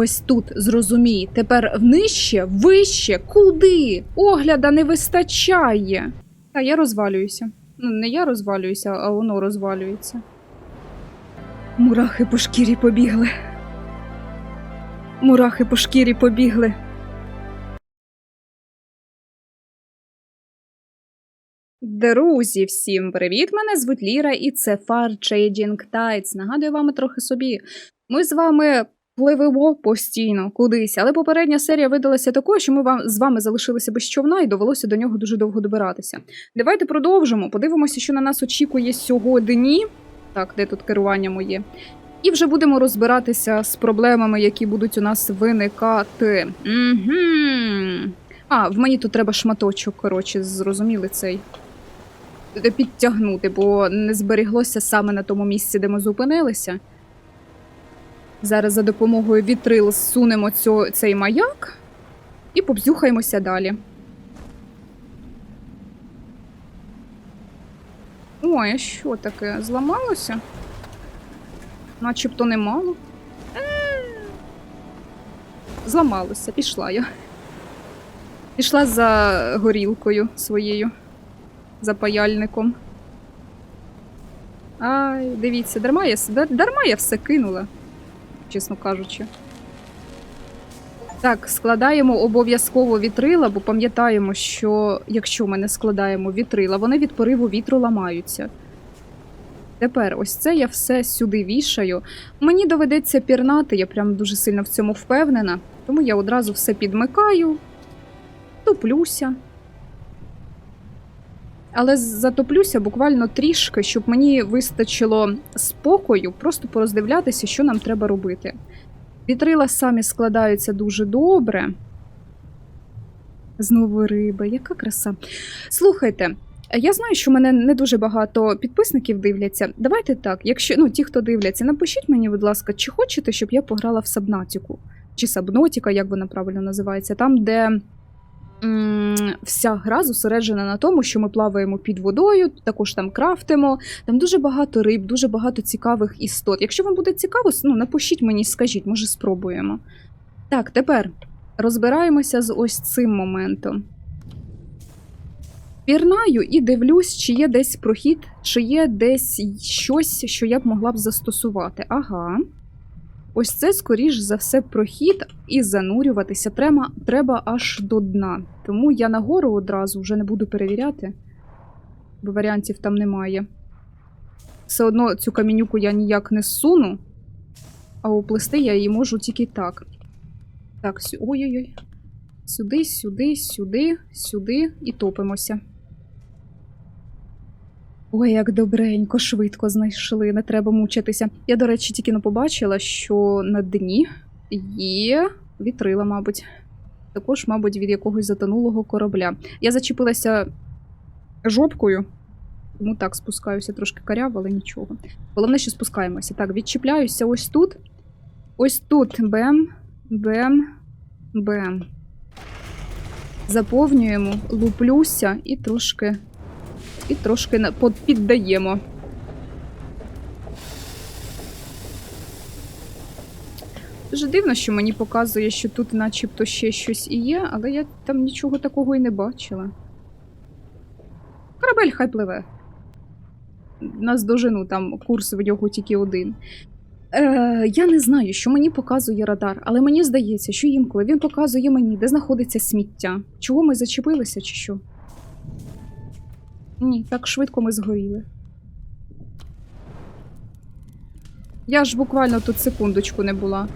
Ось тут зрозумій. Тепер внижче, вище, куди? Огляда не вистачає. Та я розвалююся. Ну, не я розвалююся, а воно розвалюється. Мурахи по шкірі побігли. Мурахи по шкірі побігли. Друзі, всім привіт! Мене звуть Ліра, і це Far Changing Tides. Нагадую вам трохи собі. Ми з вами пливемо постійно кудись, але попередня серія видалася такою, що ми вам з вами залишилися без човна і довелося до нього дуже довго добиратися. Давайте продовжимо. Подивимося, що на нас очікує сьогодні. Так, де тут керування моє? І вже будемо розбиратися з проблемами, які будуть у нас виникати. Угу. А, в мені тут треба шматочок, коротше, зрозуміли цей. Підтягнути, бо не зберіглося саме на тому місці, де ми зупинилися. Зараз за допомогою вітрил зсунемо цю, цей маяк і побзюхаємося далі. Ой, а що таке? Зламалося? Начебто немало. Е. Зламалося, пішла я. Пішла за горілкою своєю, за паяльником. Ай, дивіться, дарма я, дарма я все кинула, чесно кажучи. Так, складаємо обов'язково вітрила, бо пам'ятаємо, що якщо ми не складаємо вітрила, вони від пориву вітру ламаються. Тепер ось це я все сюди вішаю. Мені доведеться пірнати, я прям дуже сильно в цьому впевнена, тому я одразу все підмикаю, топлюся. Але затоплюся буквально трішки, щоб мені вистачило спокою просто пороздивлятися, що нам треба робити. Вітрила самі складаються дуже добре. Знову риби, яка краса. Слухайте, я знаю, що мене не дуже багато підписників дивляться. Давайте так, якщо ну ті, хто дивляться, напишіть мені, будь ласка, чи хочете, щоб я пограла в Сабнатіку, чи Сабнотіка, як вона правильно називається, там, де вся гра зосереджена на тому, що ми плаваємо під водою, також там крафтимо. Там дуже багато риб, дуже багато цікавих істот. Якщо вам буде цікаво, ну напишіть мені, скажіть, може спробуємо. Так, тепер розбираємося з ось цим моментом. Пірнаю і дивлюсь, чи є десь прохід, чи є десь щось, що я б могла б застосувати. Ага. Ось це, скоріш за все, прохід, і занурюватися треба, треба аж до дна. Тому я нагору одразу вже не буду перевіряти, бо варіантів там немає. Все одно цю камінюку я ніяк не суну, а уплести я її можу тільки так. Так, ой-ой-ой. Сюди, сюди, сюди, сюди і топимося. Ой, як добренько, швидко знайшли, не треба мучитися. Я, до речі, тільки не побачила, що на дні є вітрила, мабуть. Також, мабуть, від якогось затонулого корабля. Я зачепилася жопкою, тому так спускаюся трошки каряво, але нічого. Головне, що спускаємося. Так, відчіпляюся ось тут. Ось тут. Бем, бем, бем. Заповнюємо, луплюся і трошки і трошки піддаємо. Дуже дивно, що мені показує, що тут начебто ще щось і є, але я там нічого такого і не бачила. Корабель хай пливе. Нас дожену, там курс в нього тільки один. Е, я не знаю, що мені показує радар, але мені здається, що інколи він показує мені, де знаходиться сміття. Чого ми зачепилися, чи що? Ні, так швидко ми згоріли. Я ж буквально тут секундочку не була.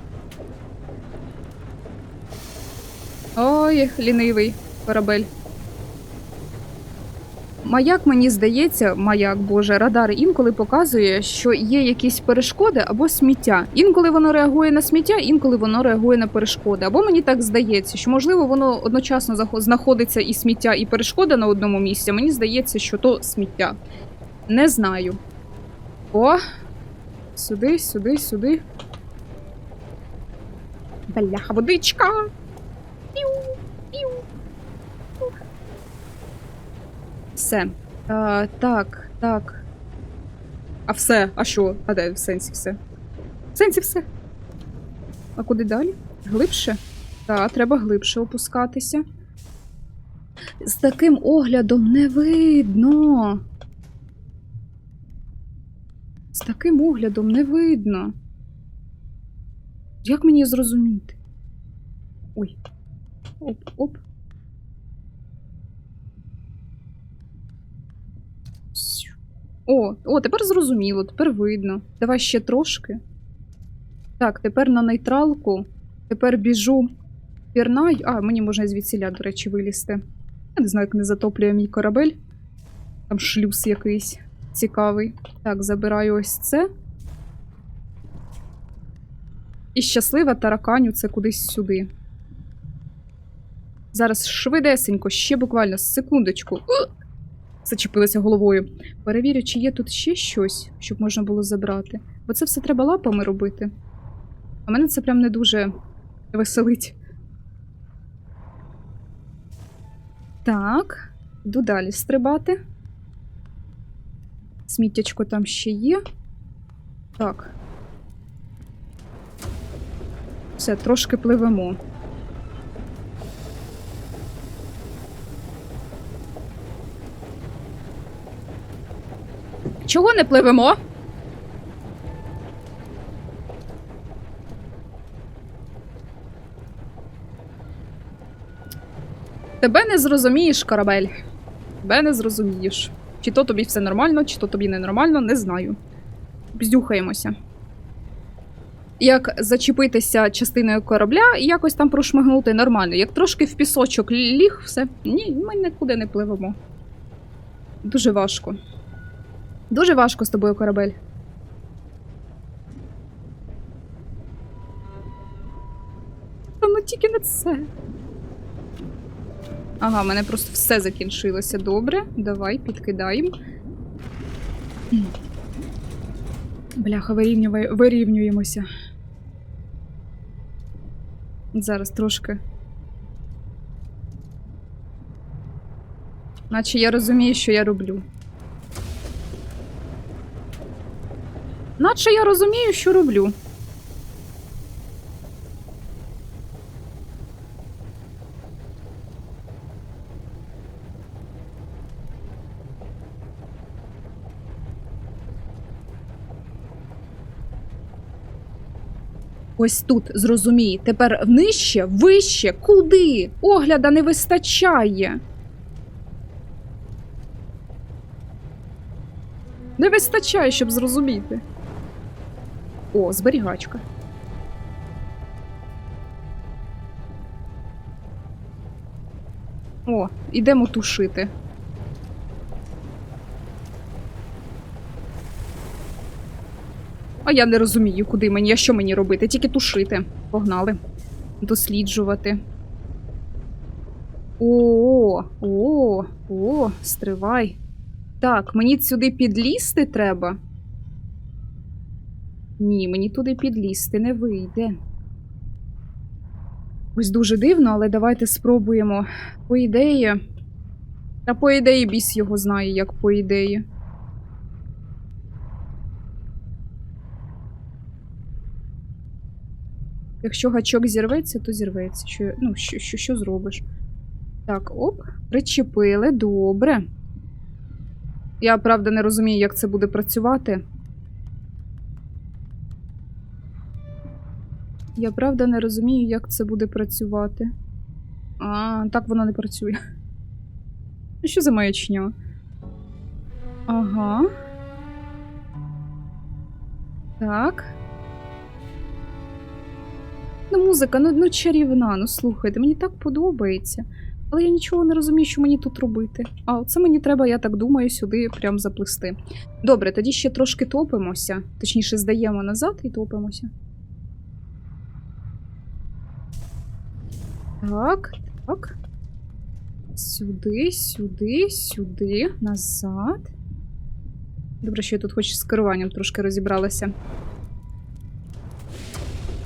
Ой, лінивий корабель. Маяк, мені здається, маяк, боже, радар інколи показує, що є якісь перешкоди або сміття. Інколи воно реагує на сміття, інколи воно реагує на перешкоди. Або мені так здається, що можливо воно одночасно знаходиться і сміття, і перешкода на одному місці. Мені здається, що то сміття. Не знаю. О! Сюди, сюди, сюди. Бляха, водичка! Все. А, так, так. А все, а що? А де в сенсі все? В сенсі все. А куди далі? Глибше? Так, треба глибше опускатися. З таким оглядом не видно. З таким оглядом не видно. Як мені зрозуміти? Ой. Оп, оп. Сю. О, о, тепер зрозуміло, тепер видно. Давай ще трошки. Так, тепер на нейтралку. Тепер біжу. Пірнаю. А, мені можна звідсіля, до речі, вилізти. Я не знаю, як не затоплює мій корабель. Там шлюз якийсь цікавий. Так, забираю ось це. І щаслива тараканю це кудись сюди. Зараз швидесенько, ще буквально секундочку. Зачепилася головою. Перевірю, чи є тут ще щось, щоб можна було забрати. Бо це все треба лапами робити. А мене це прям не дуже веселить. Так, йду далі стрибати. Сміттячко там ще є. Так. Все, трошки пливемо. Чого не пливемо? Тебе не зрозумієш, корабель. Тебе не зрозумієш. Чи то тобі все нормально, чи то тобі ненормально, не знаю. Бздюхаємося. Як зачепитися частиною корабля і якось там прошмигнути нормально. Як трошки в пісочок ліг, все. Ні, ми нікуди не пливемо. Дуже важко. Дуже важко з тобою корабель. Та ну тільки не це. Ага, в мене просто все закінчилося. Добре, давай підкидаємо. Бляха, вирівнює- вирівнюємося. Зараз трошки. Наче я розумію, що я роблю. Наче я розумію, що роблю. Ось тут зрозумій. Тепер нижче, вище, куди? Огляда не вистачає. Не вистачає, щоб зрозуміти. О, зберігачка. О, ідемо тушити. А я не розумію, куди мені, а що мені робити? Тільки тушити. Погнали. Досліджувати. О, о, о, стривай. Так, мені сюди підлізти треба. Ні, мені туди підлізти не вийде. Ось дуже дивно, але давайте спробуємо. По ідеї. Та по ідеї біс його знає, як по ідеї. Якщо гачок зірветься, то зірветься. Що, ну, що, що, що зробиш? Так, оп, причепили, добре. Я правда не розумію, як це буде працювати. Я правда не розумію, як це буде працювати. А, так воно не працює. Ну, Що за маячня? Ага. Так. Ну, музика, ну, ну чарівна, ну слухайте, мені так подобається. Але я нічого не розумію, що мені тут робити. А оце мені треба, я так думаю, сюди прям заплисти. Добре, тоді ще трошки топимося. Точніше, здаємо назад і топимося. Так, так. Сюди, сюди, сюди, назад. Добре, що я тут хоч з керуванням трошки розібралася.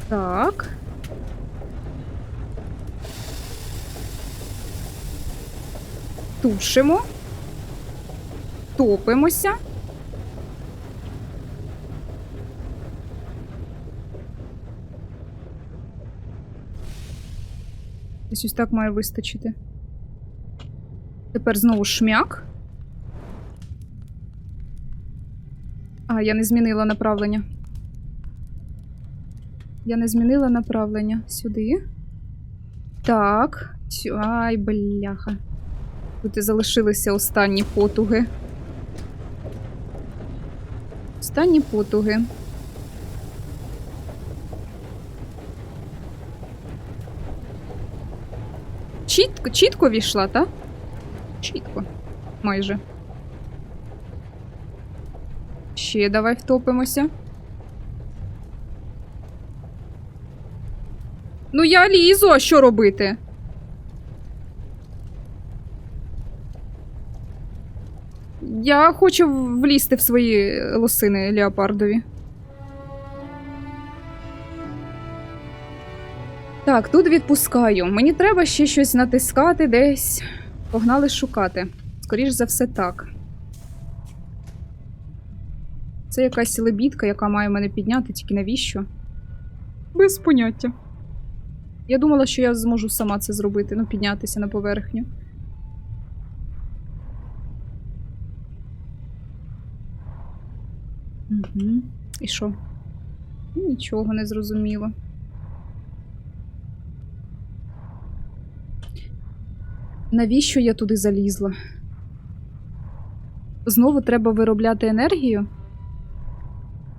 Так. Тушимо. Топимося. Десь ось так має вистачити. Тепер знову шмяк. А, я не змінила направлення. Я не змінила направлення. Сюди. Так. Ай, бляха. Тут і залишилися останні потуги. Останні потуги. Чітко, чітко війшла, так? Чітко. Майже. Ще давай втопимося. Ну я лізу, а що робити? Я хочу влізти в свої лосини леопардові. Так, тут відпускаю. Мені треба ще щось натискати десь. Погнали шукати. Скоріш за все, так. Це якась лебідка, яка має мене підняти, тільки навіщо? Без поняття. Я думала, що я зможу сама це зробити, ну, піднятися на поверхню. Угу. І що? Нічого не зрозуміло. Навіщо я туди залізла? Знову треба виробляти енергію?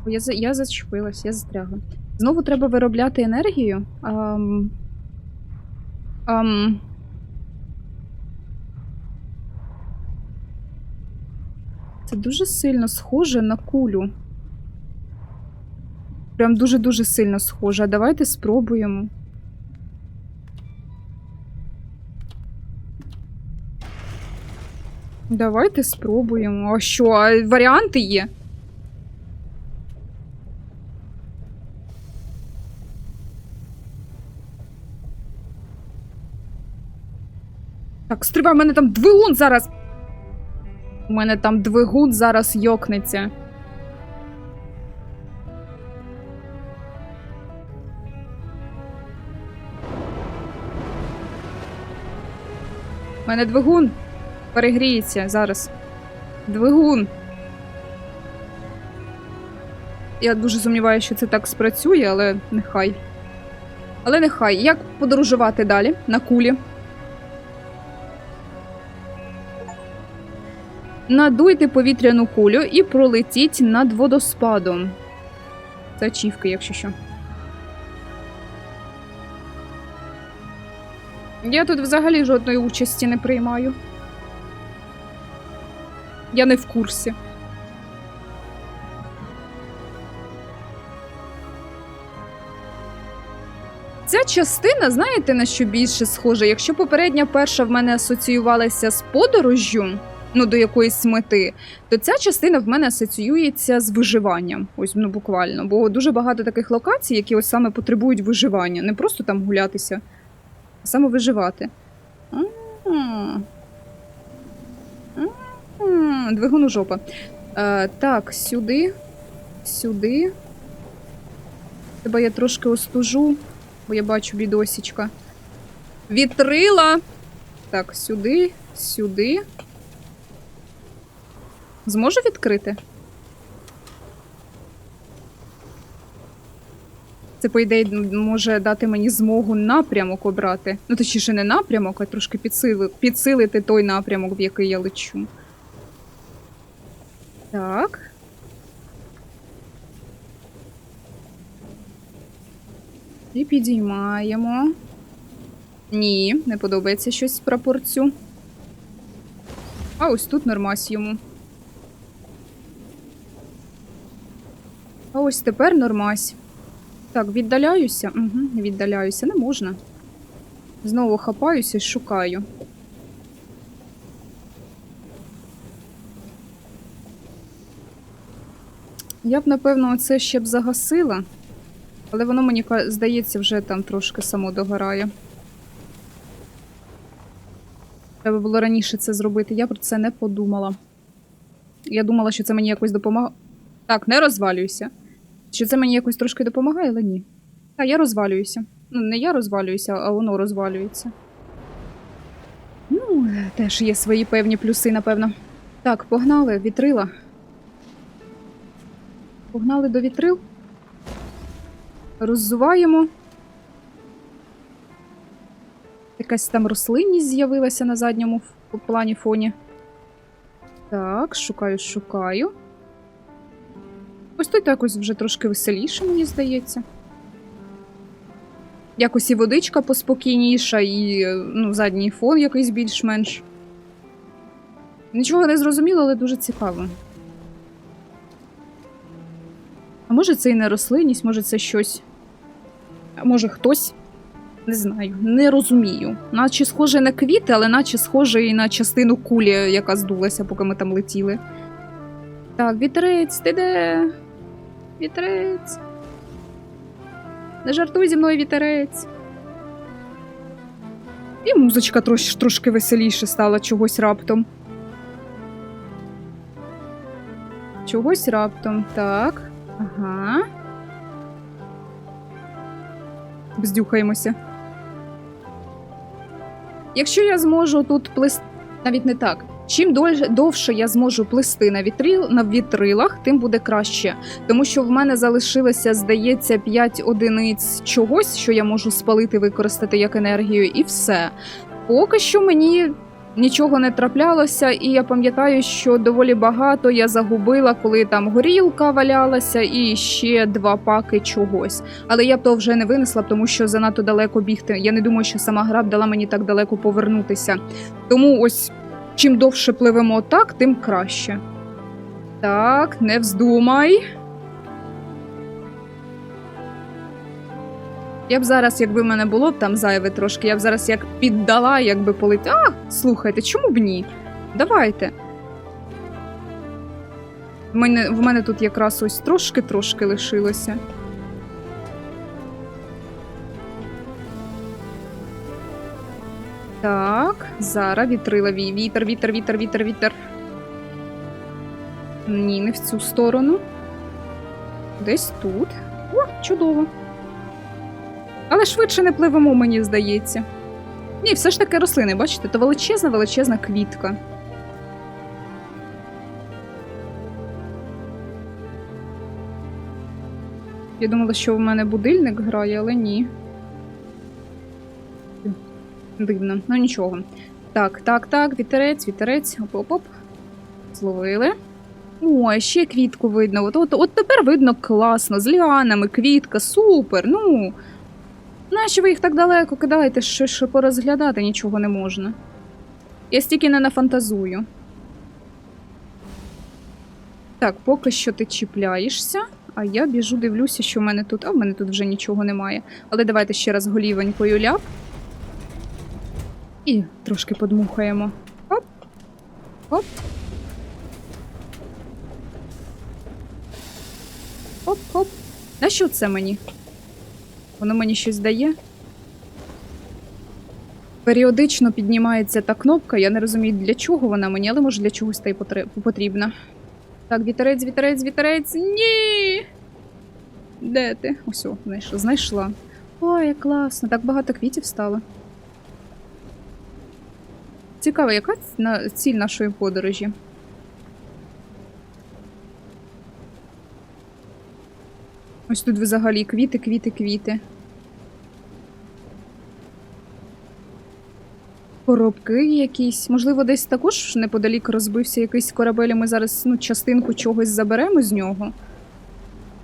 Я, я зачепилась, я застрягла. Знову треба виробляти енергію. Ам... Ам... Це дуже сильно схоже на кулю. Прям дуже-дуже сильно схоже. А давайте спробуємо. Давайте спробуємо. А що? А варіанти є? Так, стривай, у мене там двигун зараз. У мене там двигун зараз йокнеться. У мене двигун перегріється зараз. Двигун. Я дуже сумніваюся, що це так спрацює, але нехай. Але нехай. Як подорожувати далі на кулі? Надуйте повітряну кулю і пролетіть над водоспадом. Це ачівки, якщо що. Я тут взагалі жодної участі не приймаю. Я не в курсі. Ця частина, знаєте, на що більше схожа? Якщо попередня перша в мене асоціювалася з подорожжю, ну до якоїсь мети, то ця частина в мене асоціюється з виживанням. Ось ну буквально. Бо дуже багато таких локацій, які ось саме потребують виживання. Не просто там гулятися, а саме виживати. А-а. Двигуну жопа. Е, так, сюди. Сюди. Тебе я трошки остужу, бо я бачу відосічка. Вітрила. Так, сюди, сюди. Зможу відкрити? Це, по ідеї, може дати мені змогу напрямок обрати. Ну, точніше, не напрямок, а трошки підсили... підсилити той напрямок, в який я лечу. Так. І підіймаємо. Ні, не подобається щось з прапорцю. А ось тут нормась йому. А ось тепер нормась. Так, віддаляюся. Угу, віддаляюся, не можна. Знову хапаюся і шукаю. Я б, напевно, це ще б загасила, але воно мені здається, вже там трошки само догорає. Треба було раніше це зробити. Я про це не подумала. Я думала, що це мені якось допомагає. Так, не розвалюйся. Що це мені якось трошки допомагає, але ні. Так, я розвалююся. Ну, не я розвалююся, а воно розвалюється. Ну, теж є свої певні плюси, напевно. Так, погнали, вітрила. Погнали до вітрил. Роззуваємо. Якась там рослинність з'явилася на задньому плані фоні. Так, шукаю, шукаю. Ось тут якось вже трошки веселіше, мені здається. Якось і водичка поспокійніша, і ну, задній фон якийсь більш-менш. Нічого не зрозуміло, але дуже цікаво. А може це і не рослинність, може це щось. А може хтось. Не знаю, не розумію. Наче схоже на квіти, але наче схоже і на частину кулі, яка здулася, поки ми там летіли. Так, вітрець, ти де? Вітрець. Не жартуй зі мною вітерець. І музичка трош, трошки веселіше стала чогось раптом. Чогось раптом. Так. Ага. Бздюхаємося. Якщо я зможу тут плисти. Навіть не так. Чим довше я зможу плисти на, вітрил... на вітрилах, тим буде краще. Тому що в мене залишилося, здається, 5 одиниць чогось, що я можу спалити, використати як енергію, і все. Поки що мені нічого не траплялося, і я пам'ятаю, що доволі багато я загубила, коли там горілка валялася, і ще два паки чогось. Але я б то вже не винесла, тому що занадто далеко бігти. Я не думаю, що сама гра б дала мені так далеко повернутися. Тому ось чим довше пливемо так, тим краще. Так, не вздумай. Я б зараз, якби в мене було б там зайве трошки, я б зараз як піддала, якби полетіла. А, слухайте, чому б ні? Давайте. В мене, в мене тут якраз ось трошки-трошки лишилося. Так, зараз вітрила вій. Вітер, вітер, вітер, вітер, вітер. Ні, не в цю сторону. Десь тут. О, чудово. Але швидше не пливемо, мені здається. Ні, все ж таки рослини, бачите, то величезна, величезна квітка. Я думала, що в мене будильник грає, але ні. Дивно, ну нічого. Так, так, так, вітерець, вітерець. Оп-оп-оп. Зловили. О, ще квітку видно. От, от, от тепер видно класно, з ліанами, квітка, супер. Ну. Нащо ви їх так далеко кидаєте, що, що порозглядати нічого не можна. Я стільки не нафантазую. Так, поки що ти чіпляєшся, а я біжу, дивлюся, що в мене тут. А в мене тут вже нічого немає. Але давайте ще раз голівонькою ляп. І трошки подмухаємо. Оп. Оп. Оп-оп. На що це мені? Воно мені щось дає. Періодично піднімається та кнопка. Я не розумію, для чого вона мені, але може для чогось та й потрібна. Так, вітерець, вітерець, вітерець. Ні. Де ти? Ось, о, знайшла. знайшла. Ой, класно, так багато квітів стало. Цікаво, яка ціль нашої подорожі? Ось тут взагалі квіти, квіти, квіти. Коробки якісь. Можливо, десь також неподалік розбився якийсь корабель, і ми зараз ну, частинку чогось заберемо з нього.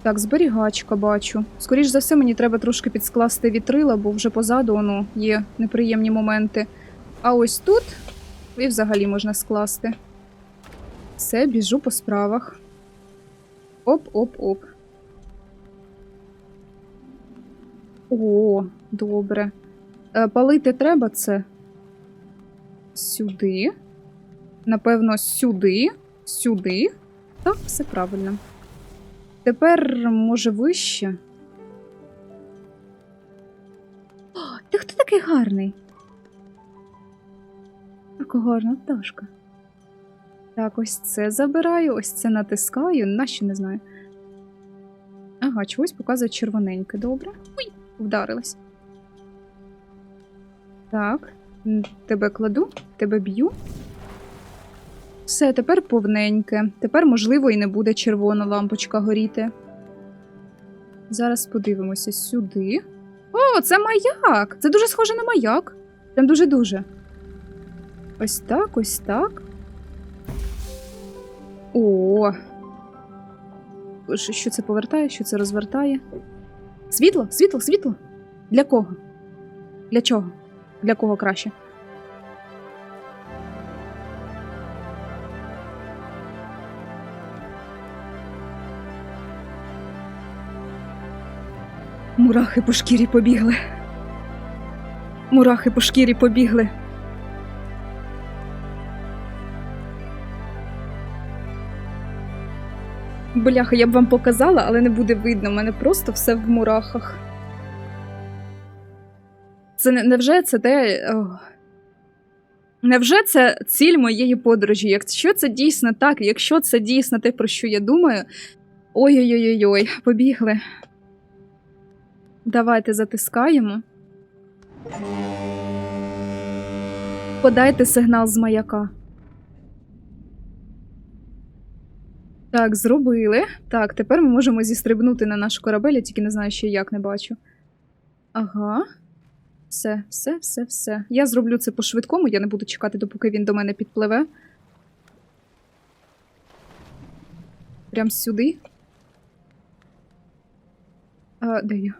Так, зберігачка бачу. Скоріш за все, мені треба трошки підскласти вітрила, бо вже позаду воно є неприємні моменти. А ось тут і взагалі можна скласти. Все, біжу по справах. Оп-оп-оп. О, добре. Е, Палити треба це. Сюди. Напевно, сюди. Сюди. Так, все правильно. Тепер, може, вище. О, ти хто такий гарний? Така гарна пташка. Так, ось це забираю, ось це натискаю, нащо не знаю. Ага, чогось показує червоненьке, добре. Ой, вдарилась. Так. Тебе кладу, тебе б'ю. Все, тепер повненьке. Тепер, можливо, і не буде червона лампочка горіти. Зараз подивимося сюди. О, це маяк! Це дуже схоже на маяк. Прям дуже-дуже. Ось так, ось так. О. Що це повертає, що це розвертає? Світло, світло, світло. Для кого? Для чого? Для кого краще? Мурахи по шкірі побігли. Мурахи по шкірі побігли. Бляха, я б вам показала, але не буде видно. У мене просто все в мурахах. Це не- невже це те. о, Невже це ціль моєї подорожі? Якщо це дійсно так, якщо це дійсно те, про що я думаю. Ой-ой-ой-ой, побігли. Давайте затискаємо. Подайте сигнал з маяка. Так, зробили. Так, тепер ми можемо зістрибнути на наш корабель, я тільки не знаю, ще як не бачу. Ага. Все, все, все, все. Я зроблю це по-швидкому, я не буду чекати, допоки він до мене підпливе. Прям сюди. А, де я?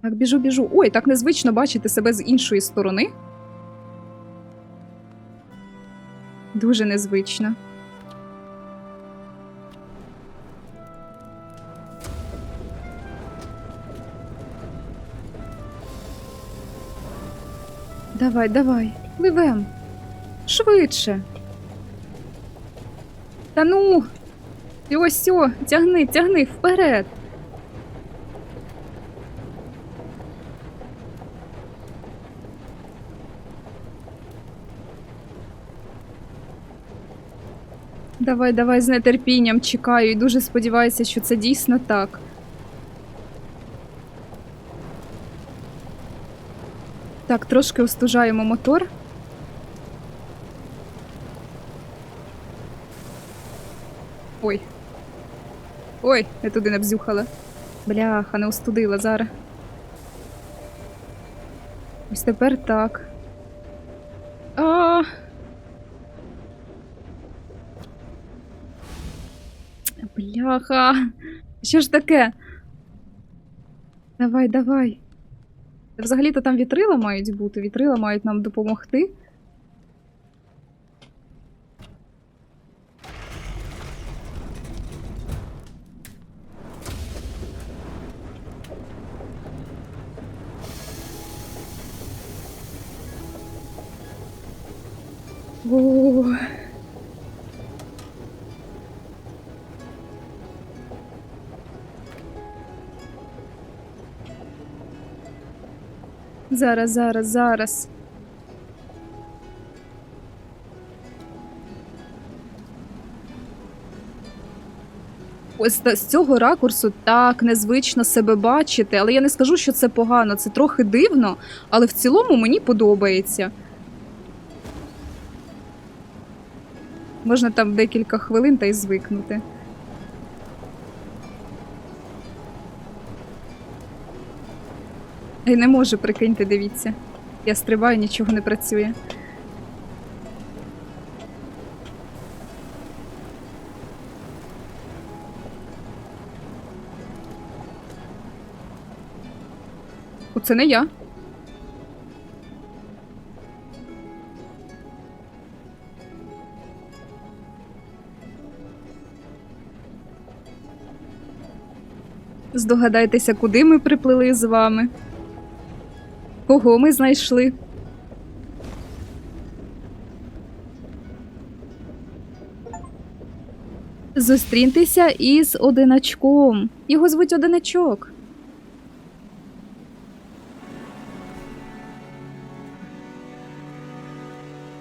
Так, біжу, біжу. Ой, так незвично бачити себе з іншої сторони. Дуже незвично. Давай, давай, пливем. Швидше. Та ну. І ось о, тягни, тягни вперед. Давай, давай з нетерпінням чекаю і дуже сподіваюся, що це дійсно так. Так, трошки остужаємо мотор. Ой. Ой, я туди не бзюхала. Бляха, не остудила зараз. Ось тепер так. А. Бляха. Що ж таке? Давай, давай. Взагалі-то там вітрила мають бути, вітрила мають нам допомогти. Зараз, зараз, зараз. Ось з цього ракурсу так незвично себе бачити, але я не скажу, що це погано, це трохи дивно, але в цілому мені подобається. Можна там декілька хвилин та й звикнути. Я не можу, прикиньте, дивіться. Я стрибаю, нічого не працює. Оце не я. Здогадайтеся, куди ми приплили з вами. Кого ми знайшли? Зустріньтеся із одиначком. Його звуть одиначок.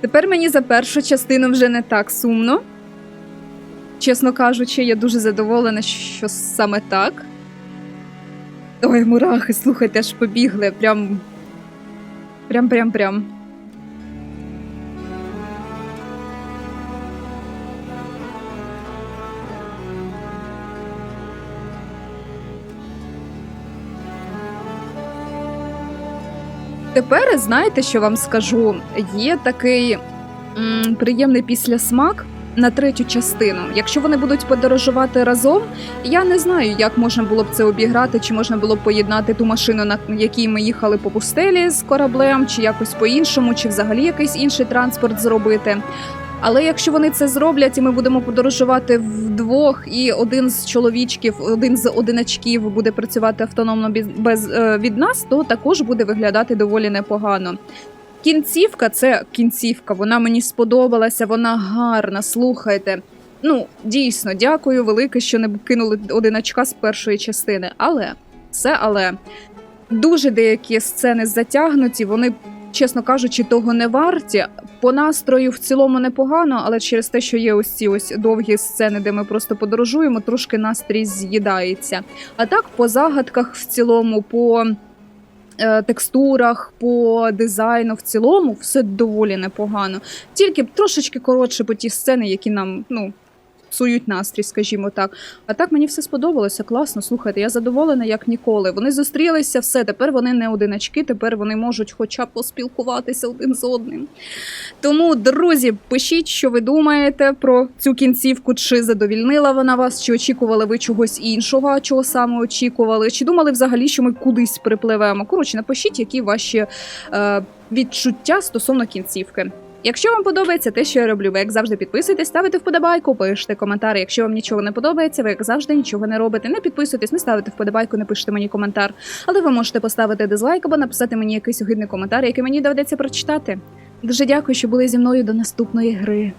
Тепер мені за першу частину вже не так сумно. Чесно кажучи, я дуже задоволена, що саме так. Ой, мурахи, слухайте, аж побігли. Прям Прям-прям-прям. Тепер знаєте, що вам скажу? Є такий м, приємний післясмак на третю частину. Якщо вони будуть подорожувати разом, я не знаю, як можна було б це обіграти, чи можна було б поєднати ту машину, на якій ми їхали по пустелі з кораблем, чи якось по-іншому, чи взагалі якийсь інший транспорт зробити. Але якщо вони це зроблять, і ми будемо подорожувати вдвох, і один з чоловічків, один з одиначків буде працювати автономно без, без е, від нас, то також буде виглядати доволі непогано. Кінцівка це кінцівка. Вона мені сподобалася, вона гарна. Слухайте. Ну, дійсно, дякую велике, що не кинули одиначка з першої частини. Але все, але дуже деякі сцени затягнуті, вони, чесно кажучи, того не варті. По настрою в цілому непогано, але через те, що є ось ці ось довгі сцени, де ми просто подорожуємо, трошки настрій з'їдається. А так, по загадках в цілому, по текстурах, по дизайну в цілому все доволі непогано. Тільки трошечки коротше по ті сцени, які нам, ну. Псують настрій, скажімо так. А так мені все сподобалося. Класно. Слухайте, я задоволена як ніколи. Вони зустрілися, все. Тепер вони не одиначки, тепер вони можуть хоча б поспілкуватися один з одним. Тому, друзі, пишіть, що ви думаєте про цю кінцівку, чи задовільнила вона вас, чи очікували ви чогось іншого, чого саме очікували, чи думали взагалі, що ми кудись припливемо. Коротше, напишіть, які ваші е, відчуття стосовно кінцівки. Якщо вам подобається те, що я роблю, ви як завжди підписуйтесь, ставите вподобайку, пишете коментар. Якщо вам нічого не подобається, ви як завжди нічого не робите. Не підписуйтесь, не ставите вподобайку, не пишете мені коментар. Але ви можете поставити дизлайк або написати мені якийсь огидний коментар, який мені доведеться прочитати. Дуже дякую, що були зі мною до наступної гри.